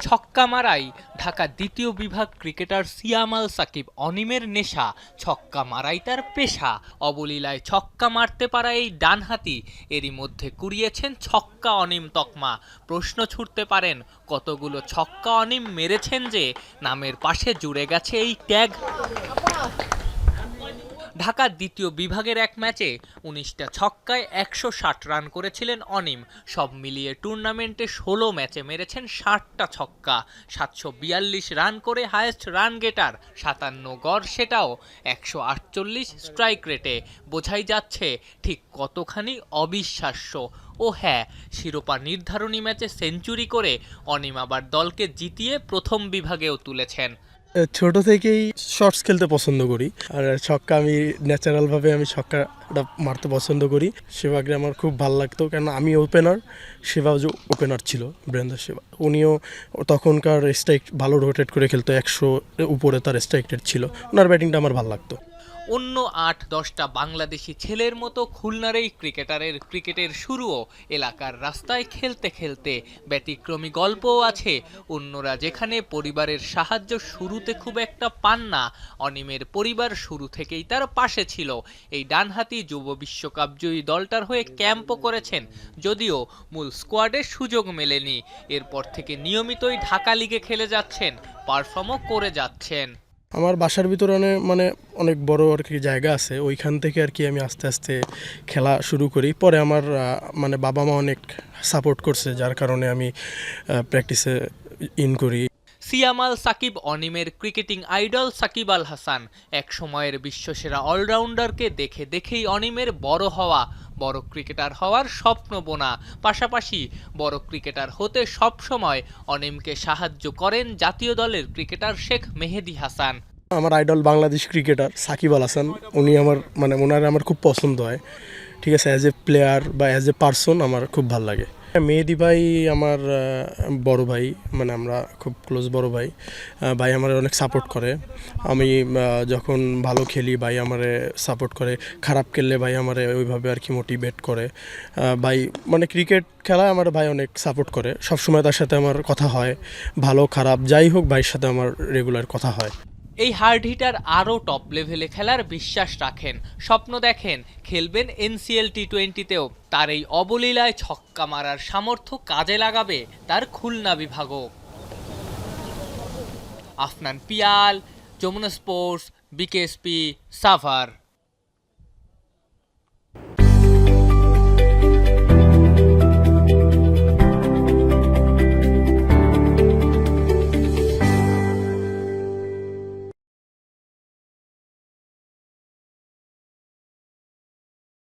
ছক্কা মারাই ঢাকা দ্বিতীয় বিভাগ ক্রিকেটার সিয়ামাল সাকিব অনিমের নেশা। ছক্কা মারাই তার পেশা। অবলীলায় ছক্কা মারতে পারা এই ডানহাতি। এরই মধ্যে কুড়িয়েছেন ছক্কা অনিম তকমা। প্রশ্ন ছুটতে পারেন, কতগুলো ছক্কা অনিম মেরেছেন যে? নামের পাশে জুড়ে গেছে এই ট্যাগ। ঢাকা দ্বিতীয় বিভাগের এক ম্যাচে উনিশটা ছক্কায় একশো ষাট রান করেছিলেন অনিম। সব মিলিয়ে টুর্নামেন্টে ষোলো ম্যাচে মেরেছেন ষাটটা ছক্কা। সাতশো বিয়াল্লিশ রান করে হায়েস্ট রান গেটার, সাতান্ন গড় সেটাও, একশো আটচল্লিশ স্ট্রাইক রেটে। বোঝাই যাচ্ছে, ঠিক কতখানি অবিশ্বাস্য। ও হ্যাঁ শিরোপা নির্ধারণী ম্যাচে সেঞ্চুরি করে অনিম আবার দলকে জিতিয়ে প্রথম বিভাগেও তুলেছেন। ছোট থেকেই শর্টস খেলতে পছন্দ করি। আর ছক্কা আমি ন্যাচারালভাবে আমি ছক্কাটা মারতে পছন্দ করি। সেবাকে আমার খুব ভালো লাগতো, কেন আমি ওপেনার সেবাও যে ওপেনার ছিল বীরেন্দ্র সেবা উনিও তখনকার স্ট্রাইক ভালো রোটেট করে খেলতো, একশো উপরে তার স্ট্রাইক রেট ছিল। ওনার ব্যাটিংটা আমার ভালো লাগতো। অন্য আট, দশটা বাংলাদেশি ছেলের মতো খুলনার এই ক্রিকেটারের ক্রিকেটের শুরুও এলাকার রাস্তায় খেলতে খেলতে ব্যতিক্রমী গল্পও আছে। অন্যরা যেখানে পরিবারের সাহায্য শুরুতে খুব একটা পান না, অনিমের পরিবার শুরু থেকেই তার পাশে ছিল। এই ডানহাতি যুব বিশ্বকাপ জয়ী দলটার হয়ে ক্যাম্পও করেছেন, যদিও মূল স্কোয়াডে সুযোগ মেলেনি। এরপর থেকে নিয়মিতই ঢাকা লিগে খেলে যাচ্ছেন, পারফর্মও করে যাচ্ছেন। আমার বাসার ভিতরে মানে অনেক বড় আর কি জায়গা আছে। ওইখান থেকে আর কি আমি আস্তে আস্তে খেলা শুরু করি। পরে আমার মানে বাবা মা অনেক সাপোর্ট করছে, যার কারণে আমি প্র্যাকটিসে ইন করি। সিয়ামাল সাকিব অনিমের ক্রিকেটিং আইডল সাকিব আল হাসান এক সময়ের বিশ্বসেরা অলরাউন্ডারকে দেখে দেখেই অনিমের বড় হওয়া, বড় ক্রিকেটার হওয়ার স্বপ্ন বোনা। পাশাপাশি বড় ক্রিকেটার হতে সবসময় অনিমকে সাহায্য করেন জাতীয় দলের ক্রিকেটার শেখ মেহেদি হাসান। আমার আইডল বাংলাদেশ ক্রিকেটার সাকিব আল হাসান, উনি আমার মানে ওনার আমার খুব পছন্দ হয়। ঠিক আছে অ্যাজ এ প্লেয়ার বা অ্যাজ এ পার্সন আমার খুব ভালো লাগে। মেহেদি ভাই আমার বড় ভাই মানে আমরা খুব ক্লোজ বড় ভাই ভাই আমার অনেক সাপোর্ট করে। আমি যখন ভালো খেলি, ভাই আমারে সাপোর্ট করে। খারাপ খেললে ভাই আমারে ওইভাবে আর কি মোটিভেট করে। ভাই মানে ক্রিকেট খেলায় আমার ভাই অনেক সাপোর্ট করে। সবসময় তার সাথে আমার কথা হয়। ভালো, খারাপ, যাই হোক, ভাইয়ের সাথে আমার রেগুলার কথা হয়। এই হার্ড হিটার আরও টপ লেভেলে খেলার বিশ্বাস রাখেন। স্বপ্ন দেখেন, খেলবেন এনসিএল টি টোয়েন্টিতেও তার এই অবলীলায় ছক্কা মারার সামর্থ্য কাজে লাগাবে তার Khulna বিভাগও। Afnan Piyal, Jamuna sports, BKSP, Savar.